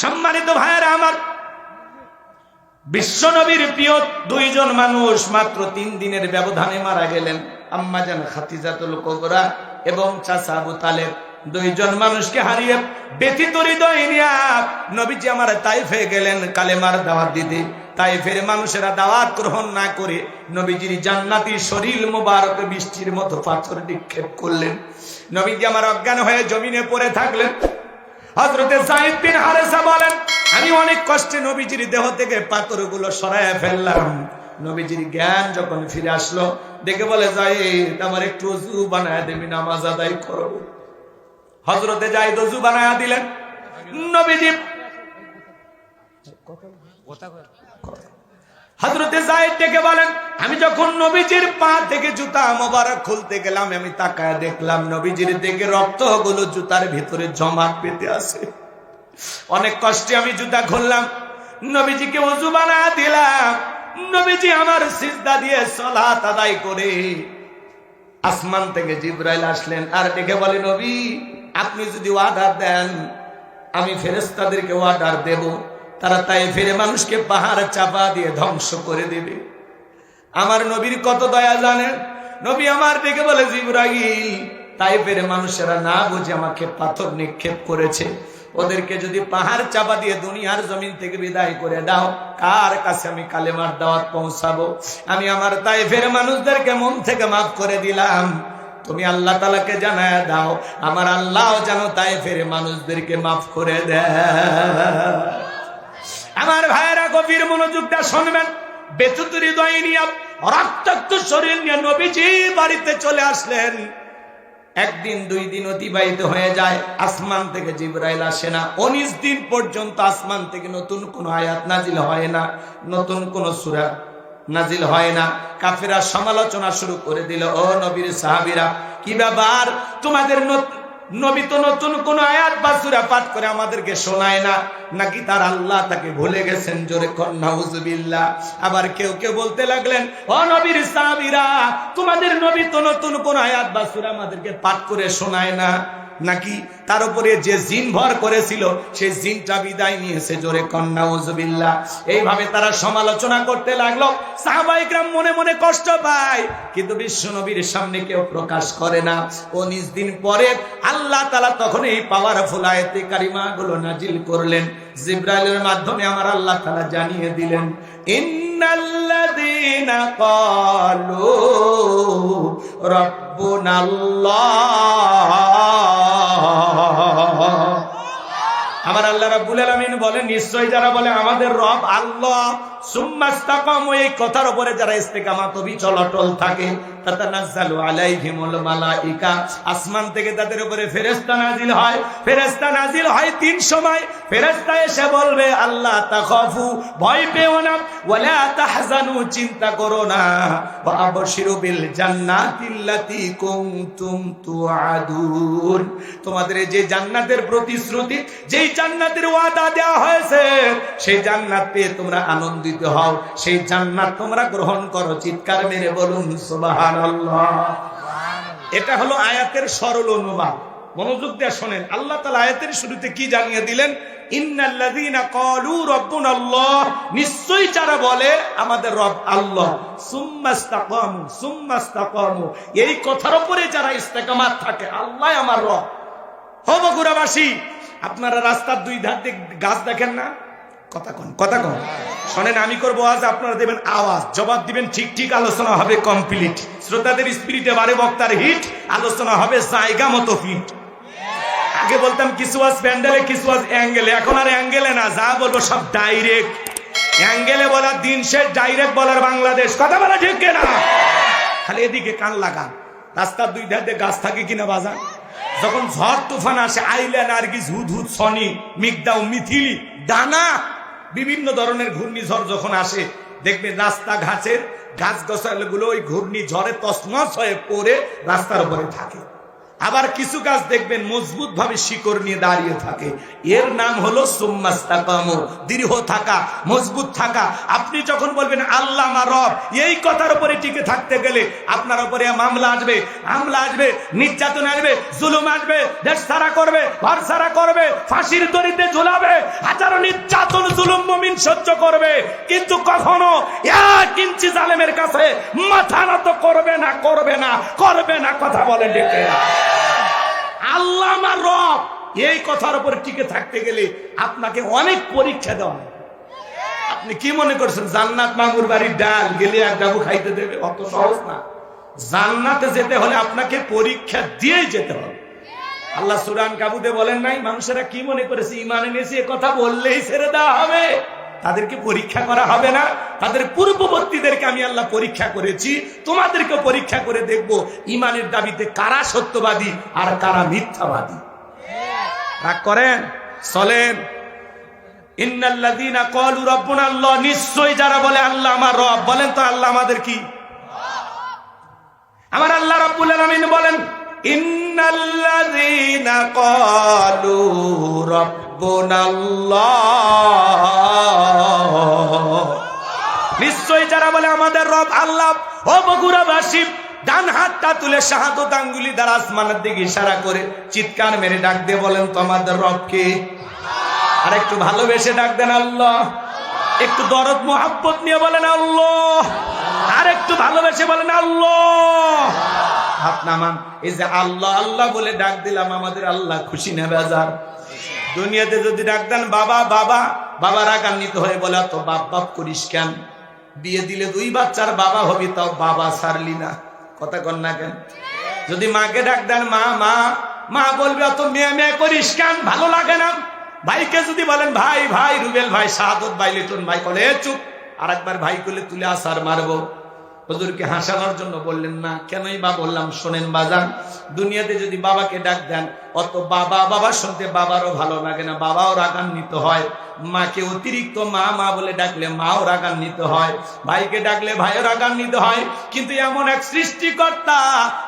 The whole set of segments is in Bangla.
সম্মানিত ভাইয়েরা আমার, বিশ্বনবীর প্রিয় দুইজন মানুষ মাত্র তিন দিনের ব্যবধানে মারা গেলেন। আম্মাজান খাতিজাতুল কোবরা এবং চাচা আবু তালেব। দুইজন মানুষকে হারিয়ে ব্যথিত হৃদয় নিয়া নবীজি আমার তাইফে গেলেন কালেমার দাওয়াত দিতে। তাইফের মানুষেরা দাওয়াত গ্রহণ না করে নবীজির জান্নাতি শরীর মোবারক বৃষ্টির মতো পাথর নিক্ষেপ করলেন। নবীজি আমার অজ্ঞান হয়ে জমিনে পড়ে থাকলেন। হজরতে সাইদ বিন হারেসা বলেন, আমি অনেক কষ্টে নবীজির দেহ থেকে পাথরগুলো সরায় ফেললাম। নবীজির জ্ঞান যখন ফিরে আসলো, দেখে বলে যাই আমার একটু অজু বানায় দেবি নামাজ আদায় করো হজরতে যাই দজু বানায় দিলেন। নবীজি হজরতে জায়েদ ডেকে বলেন আমি যখন নবীজির পা থেকে জুতা মোবারক খুলতে গেলাম, আমি তাকায় দেখলাম নবীজির থেকে রক্তগুলো জুতার ভিতরে জমা পেতে আছে। অনেক কষ্টে আমি জুতা খুললাম। নবীজিকে উজু বানা দিলাম। নবীজি আমার সিজদা দিয়ে সলাত আদায় করে আসমান থেকে জিব্রাইল আসলেন আর ডেকে বলে, নবী, আপনি যদি অর্ডার দেন, আমি ফেরেস্তাদেরকে অর্ডার দেব। তারা তাই ফেরে মানুষকে পাহাড় চাপা দিয়ে ধ্বংস করে দেবে। আমার নবীর কত দয়া জানেন? নবী আমার ডেকে বলে, জিব্রাইল তাই ফেরে মানুষেরা না বুঝে আমাকে পাথর নিক্ষেপ করেছে। ওদেরকে যদি পাহাড় চাপা দিয়ে দুনিয়ার জমিন থেকে বিদায় করে দাও, কার কাছে আমি কালেমার দাওয়াত পৌঁছাবো? আমি আমার তাই ফের মানুষদেরকে মন থেকে মাফ করে দিলাম। তুমি আল্লাহ তালাকে জানায় দাও, আমার আল্লাহ যেন তাই ফেরে মানুষদেরকে মাফ করে দেয়। আমার ভাইয়েরা, গভীর মনোযোগটা শুনবেন। বেতুত হৃদয় নিয়ে, রক্তাক্ত শরীর নিয়ে নবীজি বাড়িতে চলে আসলেন। একদিন, দুই দিন অতিবাহিত হয়ে যায়, আসমান থেকে জিব্রাইল আসে না। উনিশ দিন পর্যন্ত আসমান থেকে নতুন কোন আয়াত নাজিল হয় না, নতুন কোন সুরা নাজিল হয় না। কাফেরা সমালোচনা শুরু করে দিল, ও নবীর সাহাবিরা, কি ব্যাপার? তোমাদের নবী তো নতুন কোন আয়াত বা সুরা পাঠ করে আমাদেরকে শোনায় না। নাকি তার আল্লাহ তাকে ভুলে গেছেন? জোরে কন্যাউজবিল্লা আবার কেউ কেউ বলতে লাগলেন, ও নবীর সাহাবীরা, তোমাদের নবী তো নতুন কোন আয়াত বা সুরা আমাদেরকে পাঠ করে শোনায় না। নাকি তার উপরে যে জিন ভর করেছিল, সেই জিনটা বিদায় নিয়েছে। জোরে কন্যা উজবিল্লা এইভাবে তারা সমালোচনা করতে লাগল। সাহাবাইকরাম মনে মনে কষ্ট পায়, কিন্তু বিশ্ব নবীর সামনে কেউ প্রকাশ করে না। উনিশ দিন পরে আল্লাহ তালা তখন এই পাওয়ারফুল আয়তে কারিমা গুলো নাজিল করলেন। জিব্রাইলের মাধ্যমে আমার আল্লাহ তালা জানিয়ে দিলেন ইন্নাল্লাযীনা ক্বালু রাব্বুনাল্লাহ। আমার আল্লাহ রাব্বুল আলামিন বলে নিশ্চয় যারা বলে আমাদের রব আল্লাহ আসমান থেকে তাদের উপরে নাজিল হয়। নাজিল হয় তিন সময়। এসে বলবে, আল্লাহ ভয় পেও না। চিন্তা করো না। তোমাদের যে জান্নাতের প্রতিশ্রুতি, যেই জান্নাতের ওয়াদা দেওয়া হয়েছে, সেই জান্নাত পেয়ে তোমরা আনন্দিত হও। সেই জান্নাত তোমরা গ্রহণ করো। চিৎকার মেরে বলুন, সুবহানাল্লাহ। এটা হলো আয়াতের সরল অনুবাদ। মনোযোগ দিয়ে শোনেন। আল্লাহ তাআলা আয়াতের শুরুতে কি জানিয়ে দিলেন? যারা বলে, আমাদের রব আল্লাহ। এই কথার উপরে যারা ইস্তেকামাত থাকে, আল্লাহ আমার রব। আপনারা রাস্তার দুই ধার দিয়ে গাছ দেখেন না? কথা কন কথা কন। শোনেন, আমি করব আজ আপনারা দেবেন আওয়াজ, জবাব দিবেন ঠিক ঠিক আলোচনা হবে কমপ্লিট শ্রোতাদের স্পিরিটে বারে বক্তার হিট আলোচনা হবে জায়গা মতো ফিট আগে বলতাম কিছু আজ প্যান্ডেলে, কিছু আজ অ্যাঙ্গেলে, এখন আর অ্যাঙ্গেলে না, যা বলব সব ডাইরেক্ট অ্যাঙ্গেলে বলার দিন সে ডাইরেক্ট বলার বাংলাদেশ। কথা বলা ঠিক না খালি এদিকে কান লাগান। রাস্তার দুই ধার গাছ থাকে কিনা বাজান যখন ঝড় তুফান আসে আইলে নার্গিস হুদ হুদ সনি মিগদাও মিথিলি, ডানা বিভিন্ন ধরনের ঘূর্ণিঝড় যখন আসে, দেখবে রাস্তা ঘাসের গাছ গছালগুলো ওই ঘূর্ণিঝড়ে তসমস হয়ে পড়ে রাস্তার উপরে থাকে। আবার কিছু গাছ দেখবেন মজবুত ভাবে শিকড় নিয়ে দাঁড়িয়ে থাকে। এর নাম হলো দৃঢ় থাকা, মজবুত থাকা। আপনি যখন বলবেন, আল্লাহ আমার রব, এই কথার উপরে টিকে থাকতে গেলে আপনার উপরে মামলা আসবে, হামলা আসবে, নির্যাতন আসবে, জুলুম আসবে দেশ সারা করবে ঘর সারা করবে, ফাঁসির দড়িতে ঝুলাবে, হাজার নির্যাতন, জুলুম, মমিন সহ্য করবে। কিন্তু কখনো এক ইঞ্চি জালেমের কাছে মাথা নত করবে না করবে না করবে না, কথা বলে ডেকে আল্লাহ আমার রব, এই কথার উপর টিকে থাকতে গেলে আপনাকে অনেক পরীক্ষা দেওয়া আপনি কি মনে করছেন, জান্নাত মামুর বাড়ির ডাল গেলে এক ডাবু খাইতে দেবে? অত সহজ না। জান্নাতে যেতে হলে আপনাকে পরীক্ষা দিয়েই যেতে হবে। আল্লাহ সুরান কাবুতে বলেন নাই, মানুষেরা কি মনে করেছে? ইমানে নিয়েছে এ কথা বললেই ছেড়ে দেওয়া হবে। তাদেরকে পরীক্ষা করা হবে না। তাদের পূর্ববর্তীদেরকে আমি আল্লাহ পরীক্ষা করেছি। তোমাদেরকে পরীক্ষা করে দেখব ইমানের দাবিতে কারা সত্যবাদী আর কারা মিথ্যাবাদী। রাগ করেন? চলেন। আল্লাহ নিশ্চয়ই যারা বলে আমাদের রব আল্লাহ, ও বগুড়াবাসী, ডান হাতটা তুলে শাহাদত আঙ্গুলি দ্বারা আসমানের দিকে ইশারা করে চিৎকার মেরে ডাক দিয়ে বলেন তো আমাদের রবকে আর একটু ভালোবেসে ডাক দেন আল্লাহ। একটু দরদ, মোহাব্বত নিয়ে বলেন আল্লাহ। আর একটু ভালোবেসে বলেন আল্লাহ। হাত নামান এই যে আল্লাহ আল্লাহ বলে ডাক দিলাম, আমাদের আল্লাহ খুশি না, বেজার। দুনিয়াতে যদি ডাক দেন, বাবা বাবা। বাবা রাগান্বিত হয়ে বলে তো বাপ বাপ করিস কেন? বিয়ে দিলে দুই বাচ্চার বাবা হবি, তাও বাবা সারলি না। কথা কন না কেন? যদি মাকে ডাক দেন, মা মা। মা বলবে, অত মেয়ে মেয়ে করিস কেন? ভালো লাগে না। ভাইকে যদি বলেন, ভাই ভাই, রুবেল ভাই সাহাদত ভাই, লিটন ভাই "এ চুপ। আর একবার ভাই করলে তুলে আসার মারবো। হুজুরকে হাসানোর জন্য বললেন, না, কেনই বা বললাম, শোনেন বাজান, দুনিয়াতে যদি বাবাকে ডাক দেন, অত বাবা বাবা শুনতে বাবারও ভালো লাগে না, বাবাও রাগান্বিত হয়। মাকে অতিরিক্ত মা মা বলে ডাকলে মাও রাগান্বিত হয়, ভাইকে ডাকলে ভাইও রাগান্বিত হয়। কিন্তু এমন এক সৃষ্টিকর্তা,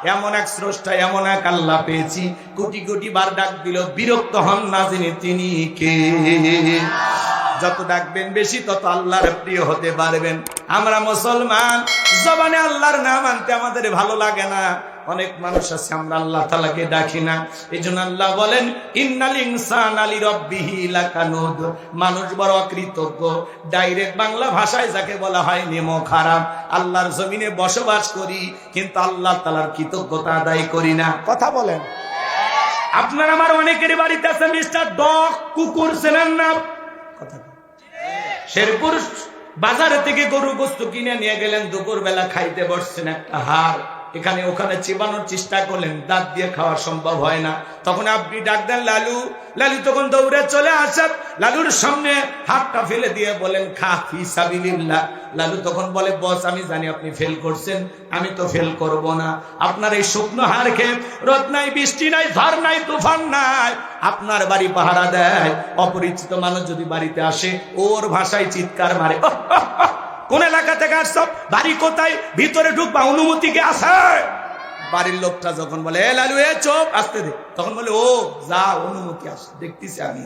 এমন এক স্রষ্টা, এমন এক আল্লাহ পেয়েছি। কোটি কোটি বার ডাক দিল, বিরক্ত হন না যিনি, তিনি কে? যত ডাকবেন বেশি, তত আল্লাহর প্রিয় হতে পারবেন। আমরা মুসলমান, জবানে আল্লাহর নাম আনতে আমাদের ভালো লাগে না। অনেক মানুষ আছে আমরা আল্লাহ তালাকে ডাকি না। এই জন্য আল্লাহ বলেন ইন্নাল ইনসান আলী রব্বিহি লাকানুদ। মানুষ বড় অকৃতজ্ঞ। ডাইরেক্ট বাংলা ভাষায় যাকে বলা হয় নেমো খারাপ। আল্লাহর জমিনে বসবাস করি কিন্তু আল্লাহ তালার কৃতজ্ঞতা আদায় করি না। কথা বলেন। আপনার আমার অনেকের বাড়িতে আছে মিস্টার ডগ কুকুর চেনেন না? কথা শেরপুর বাজারে থেকে গরু বস্তু কিনে নিয়ে গেলেন দুপুর বেলা খাইতে বসছেন একটা হার এখানে ওখানে চিবানোর চেষ্টা করলেন, দাঁত দিয়ে খাওয়া সম্ভব হয় না। তখন আপনি ডাক দেন লালু। লালু তখন দৌড়ে চলে আসেন লালুর সামনে হাতটা ফেলে দিয়ে বলেন, খা ফি লালু তখন বলে, বস, আমি জানি আপনি ফেল করছেন। আমি তো ফেল করব না। আপনার এই শুকনো হার খেয়ে রোদ নাই, বৃষ্টি নাই, ঝড় নাই, তুফান নাই। আপনার বাড়ি পাহারা দেয়। অপরিচিত মানুষ যদি বাড়িতে আসে, ওর ভাষায় চিৎকার মারে। কোন এলাকা থেকে আসছ বাড়ি কোথায়, ভিতরে ঢুকবা, অনুমতি কে আসে বাড়ির লোকটা যখন বলে, এ লালু, এ চোপ, আসতে দে। তখন বলে, ও, যা, অনুমতি আস দেখতেছি আমি।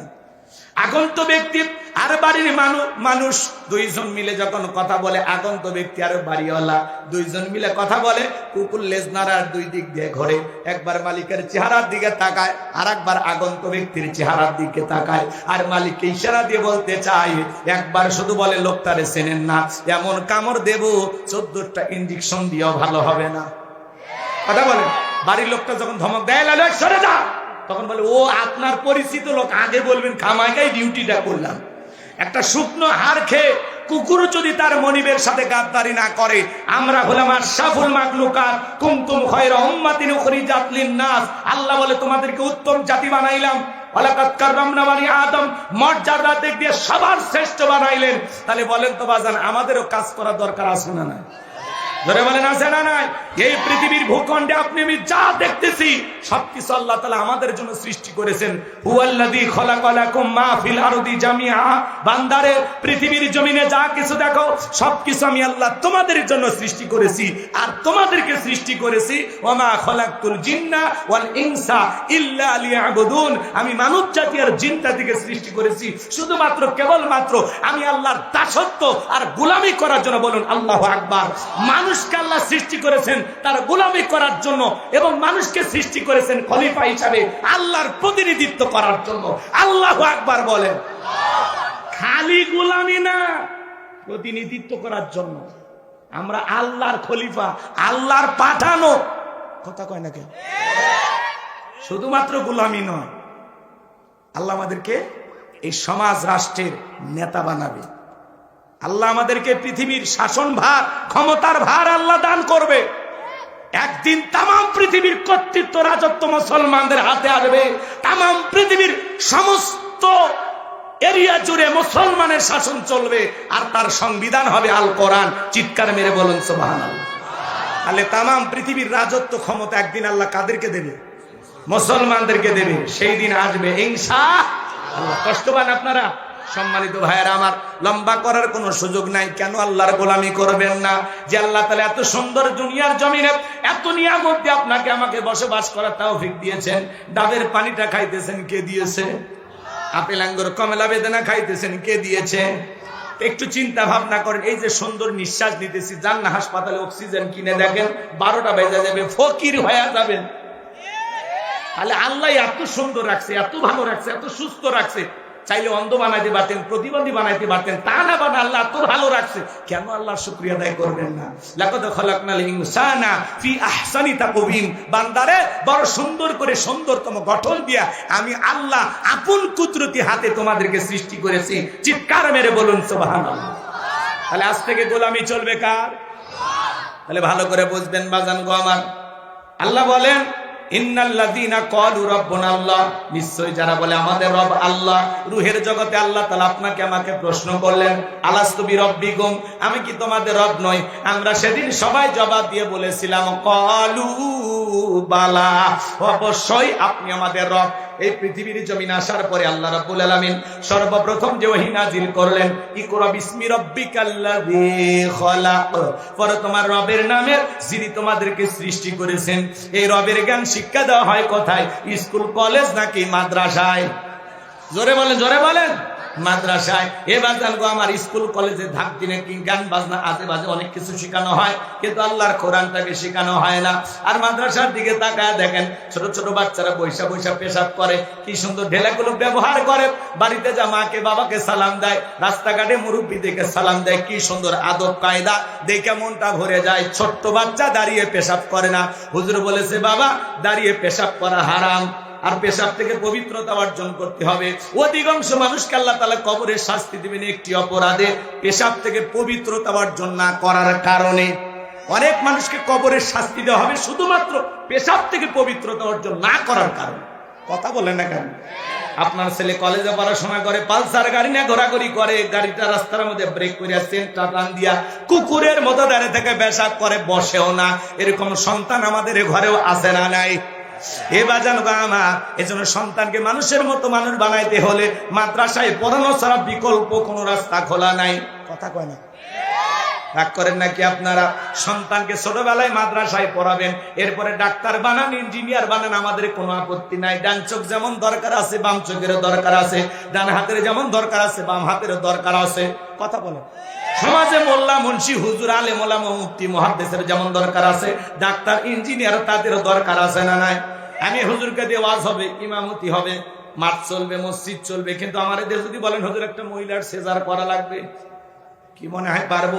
আগন্ত ব্যক্তি আর বাড়ির মানুষ মানুষ দুইজন মিলে যখন কথা বলে, আগন্ত ব্যক্তি আর বাড়িওয়ালা দুইজন মিলে কথা বলে, কুকুর, লেজনার আর দুই দিক দিয়ে ঘরে। একবার মালিকের চেহারার দিকে তাকায় আর একবার আগন্ত ব্যক্তির চেহারার দিকে তাকায়। আর মালিককে ইশারা দিয়ে বলতে চাই একবার শুধু বলে, লোকটারে চেনেন না, এমন কামড় দেব, চোদ্দটা ইঞ্জেকশন দিয়েও ভালো হবে না। কথা বলে। বাড়ির লোকটা যখন ধমক দেয় এই সরে যা। তখন বলে, ও আপনার পরিচিত লোক, আগে বলবেন খামাকাই ডিউটিটা করলাম। একটা শুকনো হাড় খেয়ে কুকুর যদি তার মনিবের সাথে গাদ্দারি না করে, আমরা হলাম আর সাফুল মাকলুকাত কুমকুম খয়রা উম্মাতিন উখরিজাত লিন-নাস। আল্লাহ বলে, তোমাদেরকে উত্তম জাতি বানাইলাম। সবার শ্রেষ্ঠ বানাইলেন। তাহলে বলেন তো, বাজান, আমাদেরও কাজ করা দরকার আছে না নাই? ধরে বলেন, আছে না নাই? এই পৃথিবীর ভূখণ্ডে আপনি, আমি যা দেখতেছি সবকিছু আল্লাহ তাআলা আমাদের জন্য সৃষ্টি করেছেন। মা ফিল আরদি জামিআ। বান্দারে, পৃথিবীর জমিনে যা কিছু দেখো সবকিছু আমি আল্লাহ তোমাদের জন্য সৃষ্টি করেছি। আর তোমাদেরকে সৃষ্টি করেছি, ওমা খলাকতুল জিন্না ওয়াল ইনসা ইল্লা আমি মানব জাতি আর জিন জাতিকে সৃষ্টি করেছি, শুধুমাত্র, কেবলমাত্র আমি আল্লাহর দাসত্ব আর গোলামি করার জন্য বলুন, আল্লাহু আকবার। মানুষকে আল্লাহ সৃষ্টি করেছেন তার গোলামি করার জন্য এবং মানুষকে সৃষ্টি করেছেন খলিফা হিসাবে আল্লাহর প্রতিনিধিত্ব করার জন্য। আল্লাহু আকবার বলেন। খালি গোলামি না, প্রতিনিধিত্ব করার জন্য। আমরা আল্লাহর খলিফা, আল্লাহর পাঠানো। কথা কয় না কেন শুধুমাত্র গোলামি নয়। আল্লাহ আমাদেরকে এই সমাজ, রাষ্ট্রের নেতা বানাবে। আল্লাহ আমাদেরকে পৃথিবীর শাসন ভার, ক্ষমতার ভার আল্লাহ দান করবে। একদিন তাম পৃথিবীর কর্তৃত্ব, রাজত্ব মুসলমানদের হাতে আসবে। তাম পৃথিবীর সমস্ত এরিয়া জুড়ে মুসলমানের শাসন চলবে আর তার সংবিধান হবে আল কোরআন। চিৎকার মেরে বলুন সোবাহান তাহলে তাম পৃথিবীর রাজত্ব ক্ষমতা একদিন আল্লাহ কাদেরকে দেবে? মুসলমানদেরকে দেবে। সেই দিন আসবে, ইনশা আল্লাহ। কষ্ট পান আপনারা? সম্মানিত ভাইয়েরা আমার, লম্বা করার কোনো সুযোগ নাই। কেন আল্লাহর গোলামি করবেন না? যে আল্লাহ তাহলে এত সুন্দর দুনিয়ার জমিনে এত নিয়ামত আপনাকে আমাকে বসবাস করার তাও ফিক দিয়েছেন। ডাবের পানিটা খাইতেছেন, কে দিয়েছে? আপেল, আঙ্গুর, কমলা বেদনা খাইতেছেন, কে দিয়েছে? একটু চিন্তা ভাবনা করেন, এই যে সুন্দর নিঃশ্বাস নিতেছি যান না হাসপাতালে অক্সিজেন কিনে দেখেন, বারোটা বেজে যাবে, ফকির হয়ে যাবেন। তাহলে আল্লাহ এত সুন্দর রাখছে, এত ভালো রাখছে, এত সুস্থ রাখছে। চাইলে অন্ধ বানাইতে পারতেন, প্রতিবন্ধী বানাইতে পারতেন, তা না বানা আল্লাহ তো ভালো রাখছে। কেন আল্লাহ শুক্রিয়া আদায় করবেন না? বান্দারে সুন্দর করে সুন্দরতম গঠন দিয়া আমি আল্লাহ আপন হাতে তোমাদেরকে সৃষ্টি করেছি। চিৎকার মেরে বলুন তাহলে আজ থেকে চলবে তাহলে ভালো করে বাজান আল্লাহ বলেন আল্লাহ। আমাকে প্রশ্ন করলেন, আলাস্তু বিরাব্বিকুম, আমি কি তোমাদের রব আমরা সেদিন সবাই জবাব দিয়ে বলেছিলাম বালা, অবশ্যই আপনি আমাদের রব। এই পৃথিবীর জমিন আসার পরে আল্লাহ রাব্বুল আলামিন সর্বপ্রথম যে ওহী নাজিল করলেন, ইকরা বিসমি রাব্বিকাল্লাযী খলাক। পরে তোমার রবের নামে যিনি তোমাদেরকে সৃষ্টি করেছেন, এই রবের জ্ঞান শিক্ষা দেওয়া হয় কোথায়? স্কুল, কলেজ নাকি মাদ্রাসায়? জোরে বলেন জোরে বলেন। মাদ্রাসায়। এবার জানব আমার স্কুল, কলেজে ধাক দিনে কি গান বাজনা, আজে বাজে অনেক কিছু শেখানো হয়, কিন্তু আল্লাহর কোরআনটাকে শেখানো হয় না। আর মাদ্রাসার দিকে তাকায় দেখেন, ছোট ছোট বাচ্চারা বৈশা বৈশা পেশাব করে, কি সুন্দর ঢেলাগুলো ব্যবহার করে। বাড়িতে যা মাকে, বাবাকে সালাম দেয়, রাস্তাঘাটে মুরব্বী দেখে সালাম দেয়, কি সুন্দর আদব কায়দা। দেখে মনটা ভরে যায়, ছোট্ট বাচ্চা দাঁড়িয়ে পেশাব করে না। হুজুর বলেছে, বাবা, দাঁড়িয়ে পেশাব করা হারাম। আর পেশাব থেকে পবিত্রতা অর্জন করতে হবে। অধিকাংশ মানুষকে আল্লাহ তালা কবরের শাস্তি দিবেন একটি অপরাধে। পেশাব থেকে পবিত্রতা অর্জন না করার কারণে। অনেক মানুষকে কবরের শাস্তি দেওয়া হবে শুধুমাত্র পেশাব থেকে পবিত্রতা অর্জন না করার কারণে। কথা বলেন না কেন? আপনার ছেলে কলেজে পড়াশোনা করে, পালসার গাড়ি না ঘোরাঘুরি করে, গাড়িটা রাস্তার মধ্যে ব্রেক করে সেন্টার টান দিয়া কুকুরের মতো দাঁড়িয়ে থেকে পেশাব করে, বসেও না। এরকম সন্তান আমাদের ঘরেও আসে না নাই? এ বাজান এজন্য সন্তানকে মানুষের মতো মানুষ বানাইতে হলে মাদ্রাসায় পড়ানো ছাড়া বিকল্প কোনো রাস্তা খোলা নাই। কথা কয় না। রাগ করেন নাকি আপনারা? সন্তানকে ছোটবেলায় মাদ্রাসায় পড়াবেন এরপরে ডাক্তার বানান ইঞ্জিনিয়ার বানান আমাদের কোনো আপত্তি নাই। ডান চোখ যেমন দরকার আছে বাম চোখেরও দরকার আছে ডান হাতের যেমন দরকার আছে বাম হাতেরও দরকার আছে। কথা বলেন। সমাজে মোল্লা মুন্সি, হুজুর, আলে মোলা মুক্তি মহাদেশের যেমন দরকার আছে, ডাক্তার, ইঞ্জিনিয়ার, তাদেরও দরকার আছে না নাই? আমি হুজুরকে দিয়ে ওয়াজ হবে, ইমামতি হবে, মাঠ চলবে, মসজিদ চলবে, কিন্তু আমার এদের যদি বলেন, হুজুর, একটা মহিলার সেজার করা লাগবে? কি মনে হয় পারব?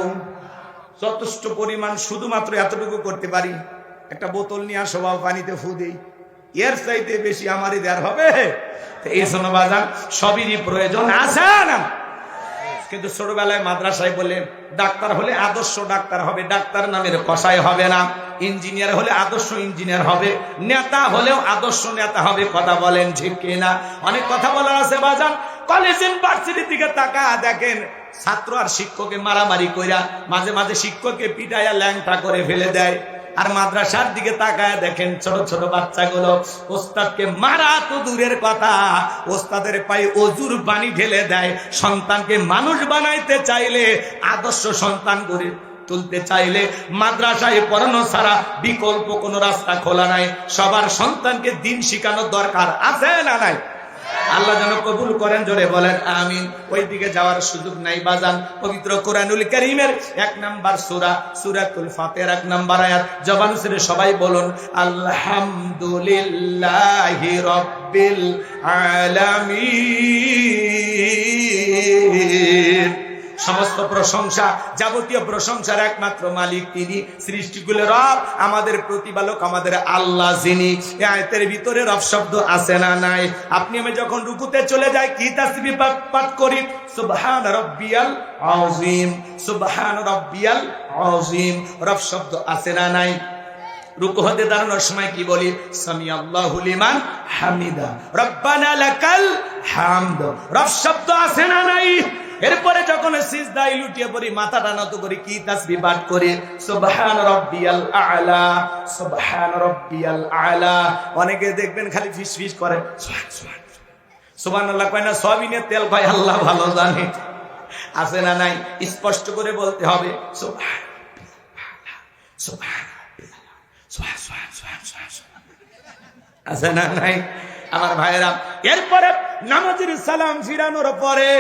যথেষ্ট পরিমাণ শুধুমাত্র এতটুকু করতে পারি। একটা বোতল নিয়ে আসো, বাবা, পানিতে ফু দিই। এর চাইতে বেশি আমারই দেওয়ার হবে? এই জন্য বাজান সবই প্রয়োজন আছে না? কিন্তু ছোটবেলায় মাদ্রাসায় বলে, ডাক্তার হলে আদর্শ ডাক্তার হবে। ডাক্তার নামের কষাই হবে না। ইঞ্জিনিয়ার হলে আদর্শ ইঞ্জিনিয়ার হবে। নেতা হলেও আদর্শ নেতা হবে, কথা বলেন ঠিক কিনা? অনেক কথা বলার আছে, বাজান। কলেজ, ইউনিভার্সিটির দিকে তাকা দেখেন, ছাত্র আর শিক্ষককে মারামারি কইরা মাঝে মাঝে শিক্ষককে পিটাইয়া ল্যাংটা করে ফেলে দেয়। আর মাদ্রাসার দিকে তাকায় দেখেন ছোট ছোট বাচ্চাগুলো। ওস্তাদকে মারা তো দূরের কথা। ওস্তাদের পায়ে অজুর পানি ঢেলে দেয়। সন্তানকে মানুষ বানাইতে চাইলে, আদর্শ সন্তান গড়ে তুলতে চাইলে মাদ্রাসায় পড়ানো ছাড়া বিকল্প কোনো রাস্তা খোলা নাই। সবার সন্তানকে দিন শিখানোর দরকার আছে না নাই? আল্লাহ যেন কবুল করেন, জোরে বলেন, আমিন। ওই দিকে যাওয়ার সুযোগ নাই, বাজান। পবিত্র কোরআনুল করিমের এক নাম্বার সুরা, সুরাতুল ফাতের এক নাম্বার আয়াত। জবান সুরে সবাই বলুন, আলহামদুলিল্লাহি রব্বিল আলামিন। সমস্ত প্রশংসা যাবতীয় প্রশংসার একমাত্র মালিক তিনি সৃষ্টিগুলোর রব, আমাদের প্রতিপালক, আমাদের আল্লাহ যিনি। আয়তের ভিতরে রব শব্দ আছে না নাই? আপনি আমি যখন রুকুতে চলে যাই, কি তাসবিহ পাঠ করি? সুবহান রব্বিয়াল আযীম, সুবহান রব্বিয়াল আযীম। রব শব্দ আছে না নাই? রুকু হতে দাঁড়ানোর সময় কি বলি? সামি আল্লাহু লিমান হামিদা। রব্বানা লাকাল হামদ। রব শব্দ আছে না নাই? এরপরে যখন দেখবেন খালি করে। না তেল কয় আল্লাহ ভালো জানে। আছে না নাই? স্পষ্ট করে বলতে হবে সুবহান সুবহান সুবহান সুবহান আছে না নাই? আমার ভাইয়েরা, এরপরে নামাজের সালাম ফিরানোর পরে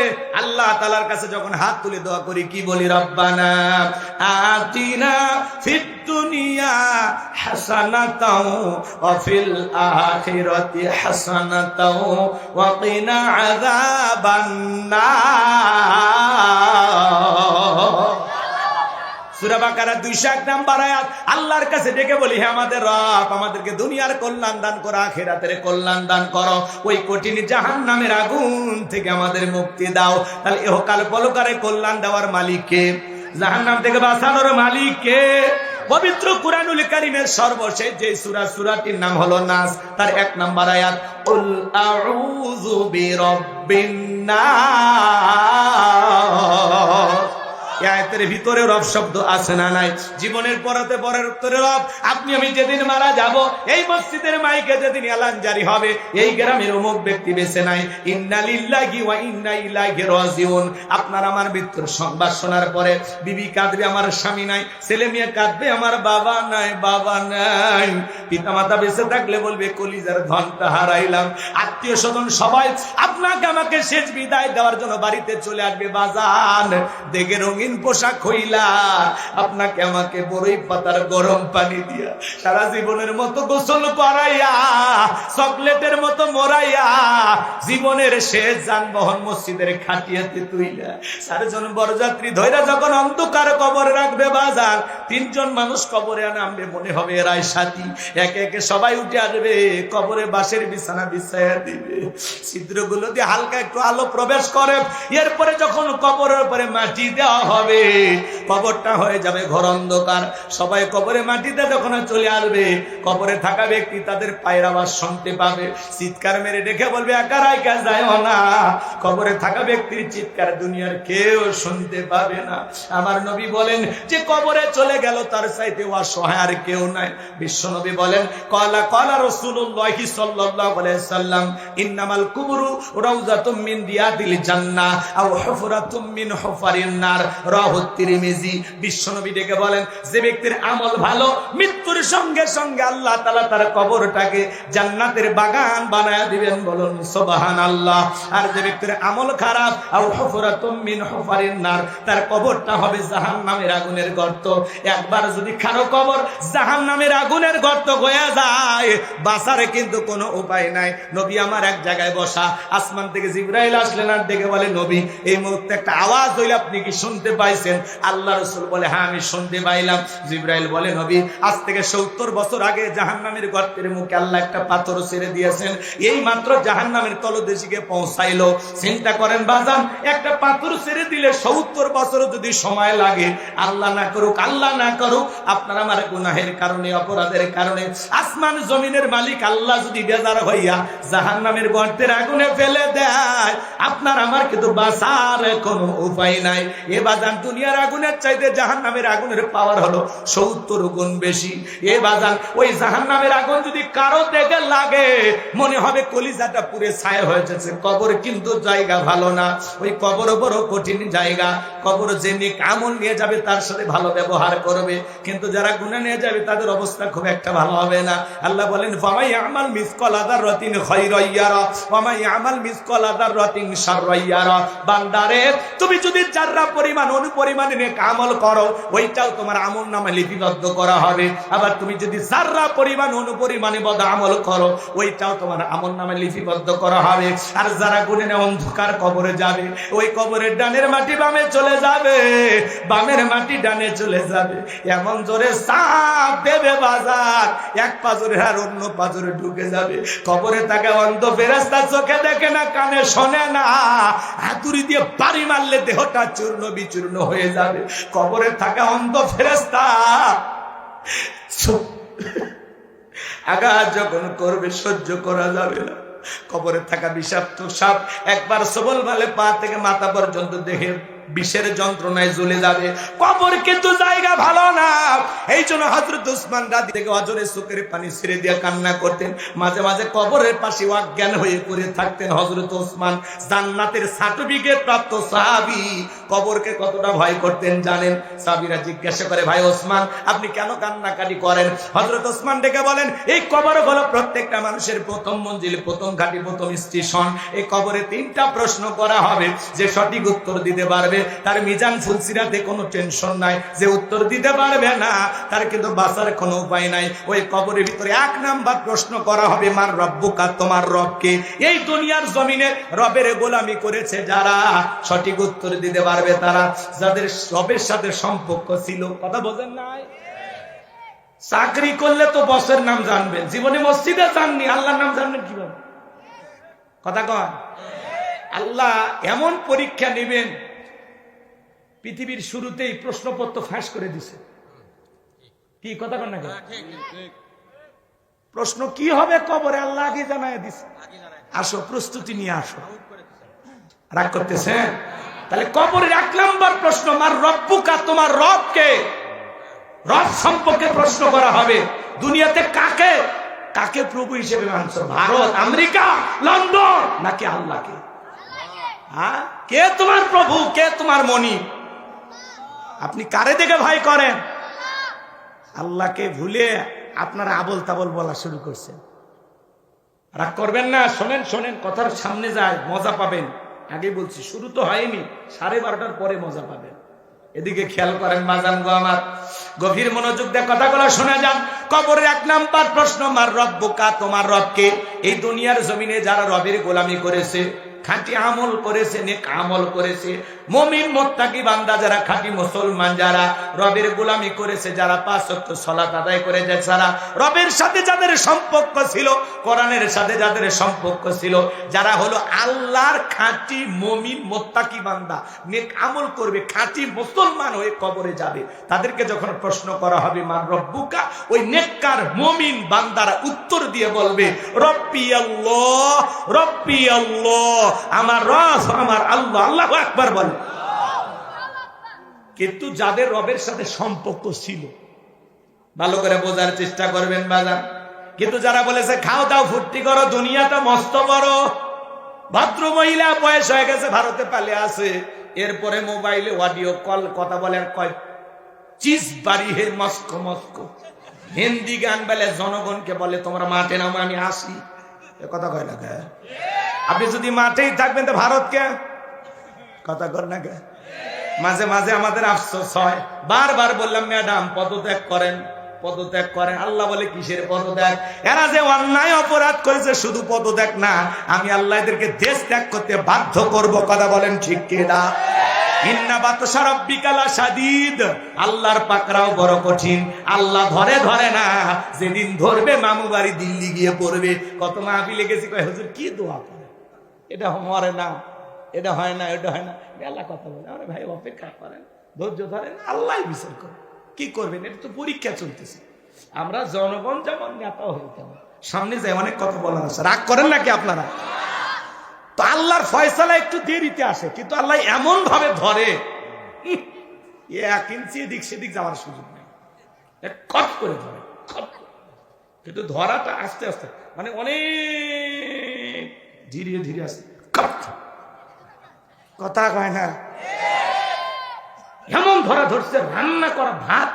আল্লাহ তালার কাছে যখন হাত তুলে দোয়া করি, কি বলি, রব্বানা আতিনা ফিদ দুনিয়া হাসানাতাও ওয়া ফিল আখিরাতি হাসানাতাও ওয়া কিনা আযাবান নার সূরা বাকারা 201 নাম্বার আয়াত, আল্লাহর কাছে ডেকে বলি আমাদের আমাদেরকে দুনিয়ার কল্যাণ দান কল্যাণ দান ওই আগুন থেকে আমাদের মুক্তি দাও। তাহলে কল্যাণ দেওয়ার মালিক কে? জাহান্নাম থেকে বাঁচানোর মালিক কে? পবিত্র কুরআনুল কারীমের সর্বশেষ যে সূরা, সূরাটির নাম হলো নাস, তার এক নাম্বার আয়াত, উল আয়াতের ভিতরে রব শব্দ আছে না নাই? জীবনের পরতে পরের উত্তরে রব, আপনি আমি যেদিন মারা যাব, এই মসজিদের মাইকে যেদিন এলান জারি হবে, এই গ্রামের অমুক ব্যক্তি বেছে নাই। ইন্না লিল্লাহি ওয়া ইন্না ইলাইহি রাজিউন। আপনার আমার মৃত্যুর সংবাদ শোনার পরে বিবি কাঁদবে, আমার স্বামী নাই, ছেলে মেয়ে কাঁদবে, আমার বাবা নাই বাবা নাই। পিতামাতা বেঁচে থাকলে বলবে, কলিজার ধনটা হারাইলাম। আত্মীয় স্বজন সবাই আপনাকে আমাকে শেষ বিদায় দেওয়ার জন্য বাড়িতে চলে আসবে, বাজান। দেখে রঙিন পোশাক হইলা। আপনাকে আমাকে বড়ই পাতার গরম পানি দিয়া সারা জীবনের মতো গোসল করাইয়া, চকলেটের মতো মরাইয়া জীবনের শেষ যানবাহন মসজিদের খাটিয়াতে তুইলা। চারজন বরযাত্রী ধৈরা যখন অন্ধকার কবরে রাখবে বাজার, তিনজন মানুষ কবরে নামবে মনে হবে এরাই সাথী। একে একে সবাই উঠে আসবে, কবরে বাঁশের বিছানা বিছাইয়া দিবে। ছিদ্রগুলো দিয়ে হালকা একটু আলো প্রবেশ করে। এরপরে যখন কবরের উপরে মাটি দেওয়া হবে। কবরটা হয়ে যাবে ঘর অন্ধকার। সবাই কবরে মাটিতে যখন চলে আসবে, কবরে থাকা ব্যক্তি তাদের পায়ের আওয়াজ শুনতে পাবে। চিৎকার মেরে ডেকে বলবে, একা রাইকা যায় না। কবরে থাকা ব্যক্তির চিৎকার দুনিয়ার কেউ শুনতে পাবে না। আমার নবী বলেন, যে কবরে চলে গেল, তার চাইতে অসহায় আর কেউ নাই। বিশ্ব নবী বলেন, কলা কলা রসুল্লাহি সাল্লাল্লাহু সাল্লাম, ইন্নামাল কুবরু রাউযাতুম মিন রিয়াদিল জান্নাহ আও হুফরাতুম মিন হুফারিন একবার যদি খানো কবর আগুনের গর্ত যায় কিন্তু কোনো উপায় নাই। নবী আমার এক জায়গায় বসা, আসমান থেকে জিব্রাইল আসলেন আর দেখে বলে, নবী, এই মুহূর্তে একটা আওয়াজ হইলে আপনি কি শুনতে পাইছেন? আল্লাহ রসুল বলে হ্যাঁ আমি শুনতে পাইলাম। জিব্রাইল বলে, নবী, আজ থেকে সত্তর বছর আগে জাহান্নামের গর্তের মুখে আল্লাহ একটা পাথর ছেড়ে দিয়েছেন। এই মাত্র জাহান্নামের তলদেশিকে পৌঁছাইলো। চিন্তা করেন, বাজান, একটা পাথর ছেড়ে দিলে সত্তর বছর যদি সময় লাগে, আল্লাহ না করুক, আল্লাহ না করুক, আপনার আমার গুনাহের কারণে, অপরাধের কারণে, আসমান জমিনের মালিক আল্লাহ যদি বেজার হইয়া জাহান নামের গর্তের আগুনে ফেলে দেয়, আপনার আমার কিন্তু বাঁচার কোনো উপায় নাই। এ বাজান দুনিয়ার আগুনের চাইতে জাহান নামের আগুনের পাওয়ার হলো সত্তর গুণ বেশি। এ বাজান ওই জাহান নামের আগুন যদি কারও দেখে লাগে, মনে হবে কলিজাটা পুরে ছায় হয়ে যাচ্ছে। কবর কিন্তু জায়গা ভালো না। ওই কবর বড় কঠিন জায়গা। কবর যে নিক আমল নিয়ে যাবে, তার সাথে ভালো ব্যবহার করবে। কিন্তু যারা গুণা নিয়ে যাবে, তাদের অবস্থা খুব একটা ভালো হবে না। আল্লাহ বলেন, ফামাই আমাল মিসকল আদার রতিন খৈরইয়ারা ফামাই আমাল মিসকল আদার রতিন সারইয়ারা বান্দারে, তুমি যদি যাররা পরিমাণ অনুপরিমাণে নেক আমল করো, ওইটাও তোমার আমল নামে লিপিবদ্ধ করা হবে। আবার তুমি যদি যাররা পরিমাণ অনুপরিমাণে বদ আমল করো, ওইটাও তোমার আমল নামে লিপিবদ্ধ করা হবে। আর যারা গুণে অন্ধকার কবরে যাবে, ওই কবরের ডানের মাটি বামে চলে যাবে, বামের মাটি ডানে চলে যাবে। এমন জোরে সাপ দেবে বাজার, এক পাজরে আর অন্য পাজরে ঢুকে যাবে। কবরে তাকে অন্ধ ফেরাস্তা চোখে দেখে না, কানে শোনে না। হাতুড়ি দিয়ে বাড়ি মারলে দেহটা চূর্ণ বিচূর্ণ হয়ে যাবে। কবরে থাকা অন্ধ ফেরেস্তা আঘাত যখন করবে, সহ্য করা যাবে না। কবরে থাকা বিষাক্ত সাপ একবার সবল ভালে পা থেকে মাথা পর্যন্ত দেখে বিষের যন্ত্রণায় জ্বলে যাবে। কবর কিন্তু জায়গা ভালো না। এই জন্য হজরত উসমান রাদি থেকে অজরে চোখের পানি ছেড়ে দিয়ে কান্না করতেন। মাঝে মাঝে কবরের পাশে অজ্ঞান হয়ে পড়ে থাকতেন হজরত উসমান। জান্নাতের সার্টিফিকেট প্রাপ্ত সাহাবি কবরকে কতটা ভয় করতেন জানেন? সাবিরা জিজ্ঞাসা করে, ভাই ওসমান আপনি কেন কান্নাকাটি করেন? হজরত ওসমান ডেকে বলেন, এই কবর হলো প্রত্যেকটা মানুষের প্রথম মঞ্জিল, প্রথম ঘাটি, প্রথম স্টেশন। এই কবরে তিনটা প্রশ্ন করা হবে যে সঠিক উত্তর দিতে পারবে তার মিজান ফুলসিরাতে কোনো টেনশন নাই, যে উত্তর দিতে পারবে না, তার কিন্তু বাঁচার কোনো উপায় নাই। ওই কবরের ভিতরে এক নাম্বার প্রশ্ন করা হবে, মার রব্বুকা, তোমার রবকে এই দুনিয়ার জমিনে রবের গোলামি করেছে যারা, সঠিক উত্তর দিতে পারবে তারা। যাদের রবের সাথে সম্পর্ক ছিল, কথা বোঝেন নাই? চাকরি করলে তো বসের নাম জানবেন, জীবনে মসজিদে জাননি আল্লাহর নাম জানবেন কীভাবে? কথা কন। আল্লাহ এমন পরীক্ষা নেবেন পৃথিবীর শুরুতেই প্রশ্নপত্র ফাঁস করে দিছে। কি কথা কন না প্রশ্ন কি হবে কবরে আল্লাহ আগে জানায় দিছে। আসো, প্রস্তুতি নিয়ে আসো। রাগ করতেছে? তাহলে কবরের এক নম্বর প্রশ্ন আমার রব্বুকা, তোমার রবকে? রব সম্পর্কে প্রশ্ন করা হবে। দুনিয়াতে কাকে? কাকে প্রভু হিসেবে মানছ? ভারত, আমেরিকা, লন্ডন, নাকি আল্লাহকে? হ্যাঁ? কে তোমার প্রভু? কে তোমার মনি আপনি কারে দেখে ভয় করেন? আল্লাহকে ভুলে আপনারা আবল তাবল বলা শুরু করছেন। রাগ করবেন না, শোনেন শোনেন, কথার সামনে যায়, মজা পাবেন। আগে বলছি, শুরু তো হয়নি, সাড়ে বারোটার পরে মজা পাবেন। এদিকে খেয়াল করেন, মাজান গো আমার, গভীর মনোযোগ দিয়ে কথাগুলো শোনা যান। কবরের এক নাম্বার প্রশ্ন, মার রব্বুকা তোমার রবকে এই দুনিয়ার জমিনে যারা রবের গোলামি করেছে, খাঁটি আমল করেছে, নেক আমল করেছে, মমিন, মোত্তাকি বান্দা যারা, খাঁটি মুসলমান যারা, রবের গোলামি করেছে, যারা পাঁচ ওয়াক্ত সলাত আদায় করে যায় যারা রবের সাথে যাদের সম্পর্ক ছিল, কোরআনের সাথে যাদের সম্পর্ক ছিল, যারা হলো আল্লাহর খাঁটি মমিন, মোত্তাকি বান্দা, নেক আমল করবে, খাঁটি মুসলমান হয়ে কবরে যাবে। তাদেরকে যখন প্রশ্ন করা হবে মান রব্বুকা ওই নেককার মমিন বান্দারা উত্তর দিয়ে বলবে, রব্বি আল্লাহ রব্বি আল্লাহ, আমার রব, আমার আল্লাহ আল্লাহ একবার বলে। কিন্তু যাদের রবের সাথে সম্পর্ক ছিল, ভালো করে বোঝার চেষ্টা করবেন বাজার কিন্তু যারা বলেছে, খাও দাও, ফুর্তি করো, দুনিয়াটা মস্ত বড়। ভদ্র মহিলা, বয়স হয়ে গেছে, ভারতে পালে আছে। এরপরে মোবাইলে অডিও কল, কথা বলে আর কয় চিজ বাড়ি হে মস্কো মস্কো হিন্দি গান বলে জনগণকে বলে, তোমরা মাঠে নামো আমি আসি। এ কথা কয় না কে? আপনি যদি মাঠেই থাকবেন তো ভারতকে? কথা কর না কে? মাঝে মাঝে আমাদের আফসোস হয়। বারবার বললাম, ম্যাডাম, পদত্যাগ করেন পদত্যাগ করেন। আল্লাহ বলে, কিসের পদত্যাগ? এরা যে অন্যায় অপরাধ করেছে, শুধু পদত্যাগ না, আমি আল্লাহ এদেরকে দেশ ত্যাগ করতে বাধ্য করব। কথা বলেন ঠিক কিনা? আল্লাহর বড় কঠিন। আল্লাহ ধরে ধরে না। যেদিন ধরবে মামু বাড়ি দিল্লি গিয়ে পড়বে। কত কয়, হুজুর, কি দোয়া করে? এটা মরে না, এটা হয় না এটা হয় না। মেলা কথা বলে। আরে ভাই, অপেক্ষা করেন। ধৈর্য ধরেন, আল্লাহ বিচার করে কি করবেন? এটা তো পরীক্ষা চলতেছে। আমরা জনগণ যেমন, নেতাও হয়ে তেমন। সামনে যাই, অনেক কথা বলার আছে। রাগ করেন নাকি আপনারা? আল্লাহর ফয়সালা একটু দেরিতে আসে, কিন্তু আল্লাহ এমন ভাবে ধরে এক ইঞ্চি এদিক সেদিক যাওয়ার সুযোগ নেই। খট করে ধরে খট কিন্তু ধরাটা আস্তে আস্তে মানে অনেক ধীরে ধীরে আসে। কথা কয় না? এমন ধরা ধরছে, রান্না করা ভাত,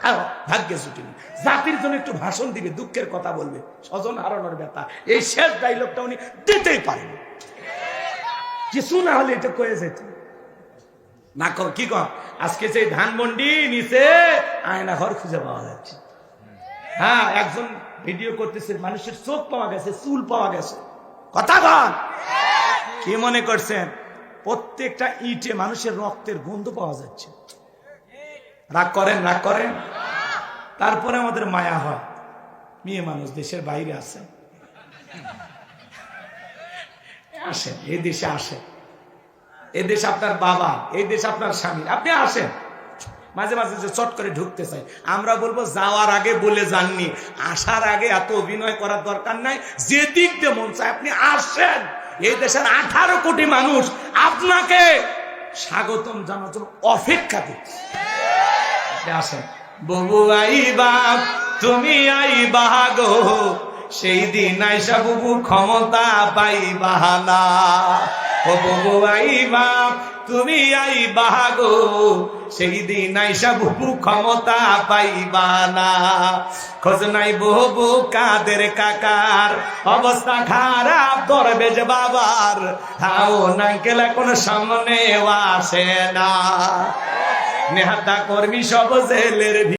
খাওয়া, ভাগ্যে ছুটিনি জাতির জন্য একটু ভাষণ দিবে, দুঃখের কথা বলবে, স্বজন হারানোর ব্যথা, এই শেষ ডাইলগটা উনি দিতেই পারেন। কিছু না হলে এটা কয়ে যেত। না কর কি কর আজকে সেই ধানমন্ডি নিচে আয়না ঘর খুঁজে পাওয়া যাচ্ছে। হ্যাঁ একজন ভিডিও করতেছে, মানুষের চোখ পাওয়া গেছে, চুল পাওয়া গেছে। কথা কন। কি মনে করছেন? প্রত্যেকটা ইটে মানুষের রক্তের গন্ধ পাওয়া যাচ্ছে। রাগ করেন রাগ করেন। তারপরে আমাদের মায়া হয়। মেয়ে মানুষ দেশের বাইরে আছে। আসেন এই দেশে আসেন। এই দেশ আপনার বাবা এই দেশ আপনার স্বামী, আপনি আসেন। মাঝে মাঝে যে চট করে ঢুকতে চাই। আমরা বলব, যাওয়ার আগে বলে যাননি। আসার আগে এত অভিনয় করার দরকার নাই। যে দিক দিয়ে মন চায় আপনি আসেন। এই দেশের আঠারো কোটি মানুষ, আপনাকে স্বাগতম জানার জন্য অপেক্ষা আপনি আসেন। ববু আইবা, তুমি আইবা গো। সেই দিন আইসা বুবু ক্ষমতা পাইবা না। ও ববু আইবা, তুমি আইবা গো। সেই দিন আইসা বুবু ক্ষমতা পাইবা না। খোঁজ নাই বহু কাদের কাকার। অবস্থা খারাপ, দরবেজ বাবার। হাও নাইকেল এখন সামনে আসে না। নেহাতা কর্মী সব জেলের